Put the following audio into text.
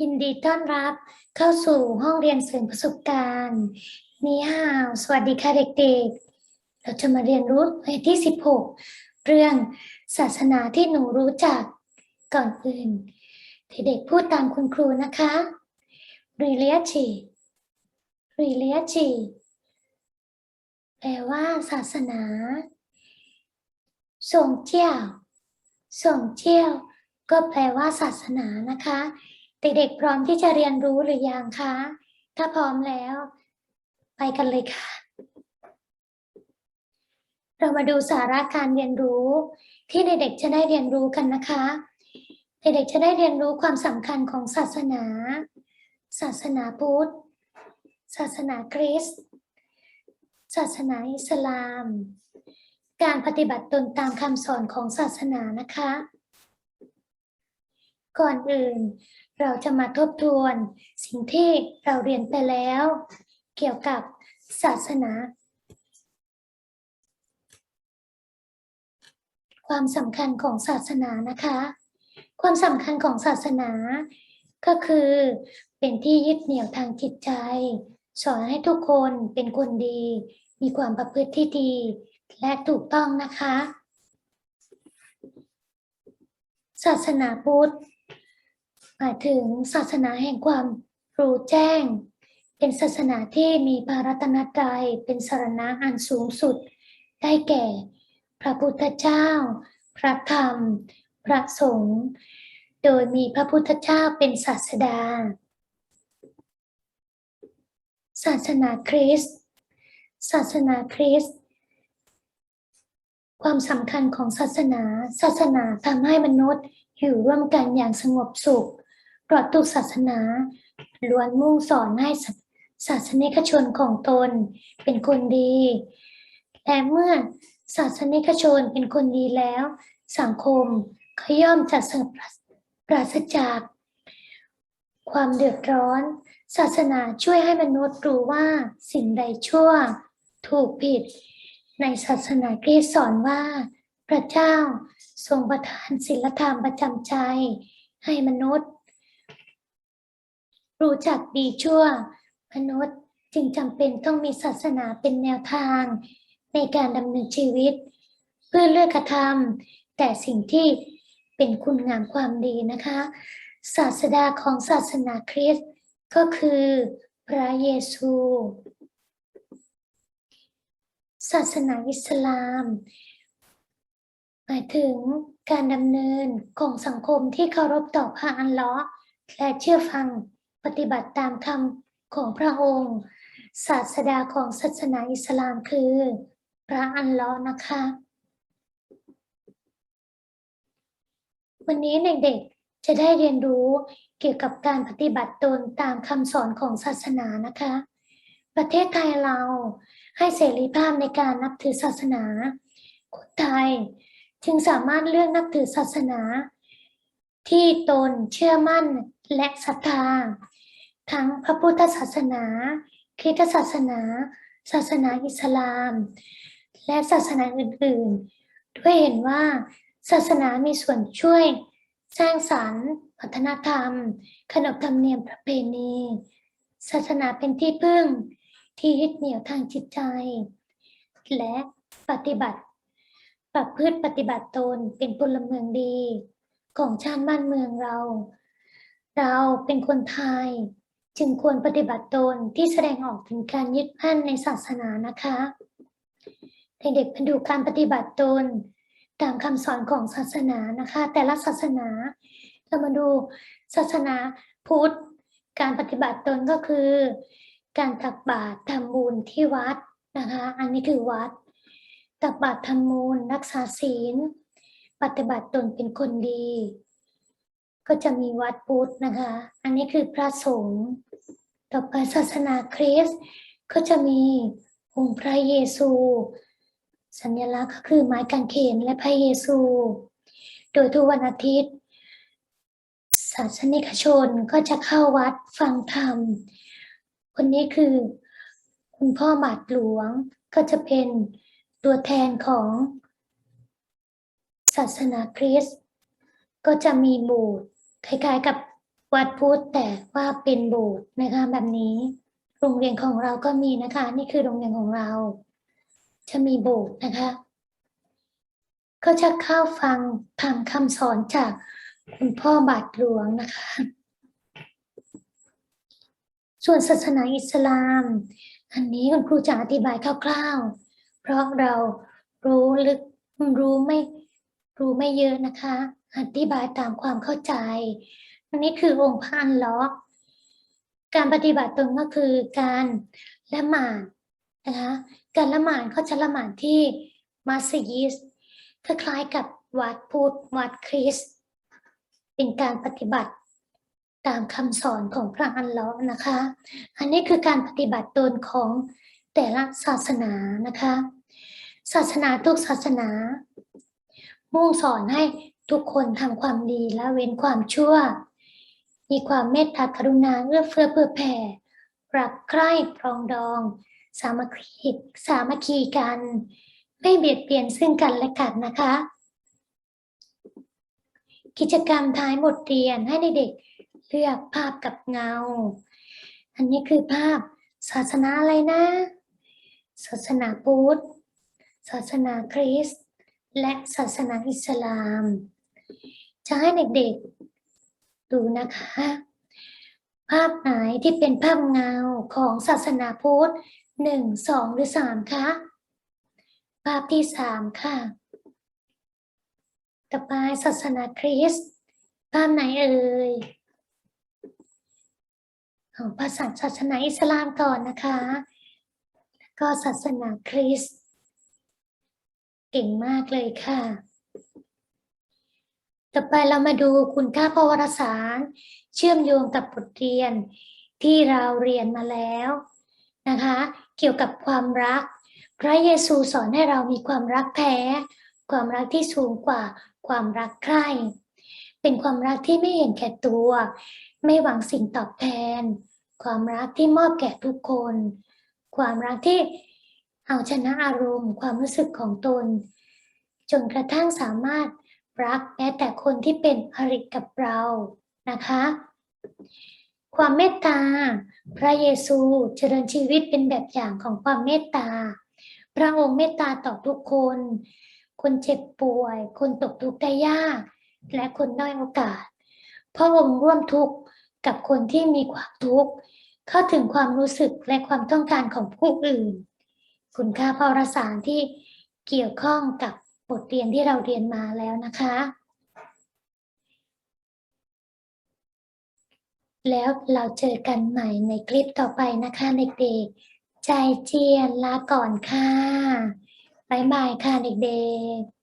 ยินดีต้อนรับเข้าสู่ห้องเรียนเสริมประสบการณ์นี่ฮาวสวัสดีค่ะเด็กๆ เราจะมาเรียนรู้ในที่ 16 เรื่องศาสนาที่หนูรู้จักก่อนอื่นเด็กๆพูดตามคุณครูนะคะ religion religion แปลว่าศาสนาส่งเจียวส่งเจียวก็แปลว่าศาสนานะคะ เด็กๆพร้อมที่จะเรียนรู้หรือยังคะ ถ้าพร้อมแล้ว ไปกันเลยค่ะ เรามาดูสาระการเรียนรู้ ที่เด็กๆจะได้เรียนรู้กันนะคะ เด็กๆจะได้เรียนรู้ความสำคัญของศาสนา ศาสนาพุทธ ศาสนาคริสต์ ศาสนาอิสลาม การปฏิบัติตนตามคำสอนของศาสนานะคะ ก่อนอื่น เราจะมาทบทวน สิ่งที่เราเรียนไปแล้ว เกี่ยวกับศาสนา ความสำคัญของศาสนานะคะ ความสำคัญของศาสนา ก็คือเป็นที่ยึดเหนี่ยวทางจิตใจ สอนให้ทุกคนเป็นคนดี มีความประพฤติที่ดี และถูกต้องนะคะศาสนาพุทธ หมายถึงศาสนาแห่งความรู้แจ้ง เป็นศาสนาที่มีพระรัตนตรัยเป็นสารณะอันสูงสุด ได้แก่ พระพุทธเจ้า พระธรรม พระสงฆ์โดยมีพระพุทธเจ้าเป็นศาสดา ศาสนาคริสต์ศาสนาคริสต์ความสำคัญของศาสนา ศาสนาทำให้มนุษย์อยู่ร่วมกันอย่างสงบสุข เพราะทุกศาสนาล้วนมุ่งสอนให้ศาสนิกชนของตนเป็นคนดี และเมื่อศาสนิกชนเป็นคนดีแล้ว สังคมก็ย่อมจะสงบปราศจาก ความเดือดร้อน ศาสนาช่วยให้มนุษย์รู้ว่าสิ่งใดชั่ว ถูกผิด ในศาสนาคริสต์สอนว่า พระเจ้าทรงประทานศีลธรรมประจำใจ ให้มนุษย์ รู้จักดีชั่วมนุษย์จึงจำเป็นต้องมีศาสนาเป็นแนวทาง ในการดำเนินชีวิต เพื่อเลือกกระทำแต่สิ่งที่เป็นคุณงามความดีนะคะ ศาสดาของศาสนาคริสต์ก็คือพระเยซู ศาสนาอิสลาม หมายถึงการดำเนินของสังคมที่เคารพต่อพระอัลเลาะห์และเชื่อฟัง ปฏิบัติตามคำของพระองค์ ศาสดาของศาสนาอิสลามคือ พระอัลลาะห์นะคะ วันนี้เด็กๆจะได้เรียนรู้เกี่ยวกับการปฏิบัติตนตามคำสอนของศาสนานะคะ ประเทศไทยเราให้เสรีภาพในการนับถือศาสนาคนไทยจึงสามารถเลือกนับถือศาสนา ที่ตนเชื่อมั่นและศรัทธา ทั้งพระพุทธศาสนา คริสตศาสนา ศาสนาอิสลาม และศาสนาอื่นๆ ด้วยเห็นว่าศาสนามีส่วนช่วยสร้างสรรค์วัฒนธรรม ขนบธรรมเนียมประเพณี ศาสนาเป็นที่พึ่งที่ยึดเหนี่ยวทางจิตใจ และปฏิบัติประพฤติปฏิบัติตนเป็นพลเมืองดี ของชาติบ้านเมืองเรา เราเป็นคนไทย จึงควรปฏิบัติตนที่แสดงออกถึงการยึดมั่นในศาสนานะคะเด็กๆมาดูการปฏิบัติตนตามคำสอนของศาสนานะคะ แต่ละศาสนา เรามาดูศาสนาพุทธ การปฏิบัติตนก็คือ การตักบาตรทำบุญที่วัดนะคะ อันนี้คือวัด ตักบาตรทำบุญรักษาศีล ปฏิบัติตนเป็นคนดี ก็จะมีวัดพุทธนะคะ อันนี้คือพระสงฆ์ต่อไปศาสนาคริสต์ก็จะมีองค์พระเยซู สัญลักษณ์ก็คือไม้กางเขนและพระเยซู โดยทุกวันอาทิตย์ ศาสนิกชนก็จะเข้าวัดฟังธรรม คนนี้คือคุณพ่อบาทหลวงก็จะเป็นตัวแทนของศาสนาคริสต์ก็จะมีโบสถ์ คล้ายๆกับวัดพุทธแต่ว่าเป็นโบสถ์นะคะแบบนี้ โรงเรียนของเราก็มีนะคะ นี่คือโรงเรียนของเรา จะมีโบสถ์นะคะ ก็จะเข้าฟังทำคำสอนจากคุณพ่อบาทหลวงนะคะ ส่วนศาสนาอิสลาม อันนี้คุณครูจะอธิบายคร่าวๆ เพราะเรารู้ลึกรู้ไม่รู้ไม่เยอะนะคะ อธิบายตามความเข้าใจ อันนี้คือองค์พระอันลาะห์การปฏิบัติตนก็คือการละหมาดนะคะการละหมาดเขาจะละหมาดที่มัสยิดคล้ายๆกับวัดพุทธวัดคริสต์เป็นการปฏิบัติตามคำสอนของพระอัลเลาะห์นะคะ อันนี้คือการปฏิบัติตนของแต่ละศาสนานะคะ ศาสนาทุกศาสนา มุ่งสอนให้ ทุกคนทำความดีและเว้นความชั่ว มีความเมตตากรุณาเอื้อเฟื้อเผื่อแผ่รักใคร่ปรองดอง สามัคคีสามัคคีกัน ไม่เบียดเบียนซึ่งกันและกันนะคะ กิจกรรมท้ายบทเรียนให้เด็กๆเลือกภาพกับเงา อันนี้คือภาพศาสนาอะไรนะ ศาสนาพุทธ ศาสนาคริสต์ และศาสนาอิสลาม จะให้เด็กๆดูนะคะ ภาพไหนที่เป็นภาพเงาของศาสนาพุทธหนึ่งสองหรือสามคะภาพที่สามค่ะต่อไปศาสนาคริสต์ภาพไหนเอ่ยของภาษาศาสนาอิสลามก่อนนะคะ แล้วก็ศาสนาคริสต์ เก่งมากเลยค่ะ ต่อไปเรามาดูคุณค่าประวัติศาสตร์เชื่อมโยงกับบทเรียนที่เราเรียนมาแล้วนะคะ เกี่ยวกับความรัก พระเยซูสอนให้เรามีความรักแท้ ความรักที่สูงกว่าความรักใคร่เป็นความรักที่ไม่เห็นแก่ตัว ไม่หวังสิ่งตอบแทน ความรักที่มอบแก่ทุกคน ความรักที่เอาชนะอารมณ์ ความรู้สึกของตน จนกระทั่งสามารถ รักแม้แต่คนที่เป็นอริกับเรานะคะ ความเมตตา พระเยซูเจริญชีวิตเป็นแบบอย่างของความเมตตา พระองค์เมตตาต่อทุกคน คนเจ็บป่วย คนตกทุกข์ได้ยาก และคนด้อยโอกาส พระองค์ร่วมทุกข์กับคนที่มีความทุกข์เข้าถึงความรู้สึกและความต้องการของผู้อื่น คุณค่าพรสารที่เกี่ยวข้องกับ บทเรียนที่เราเรียนมาแล้วนะคะ แล้วเราเจอกันใหม่ในคลิปต่อไปนะคะเด็กๆ ใจเจียนลาก่อนค่ะ บ๊ายบายค่ะเด็กๆ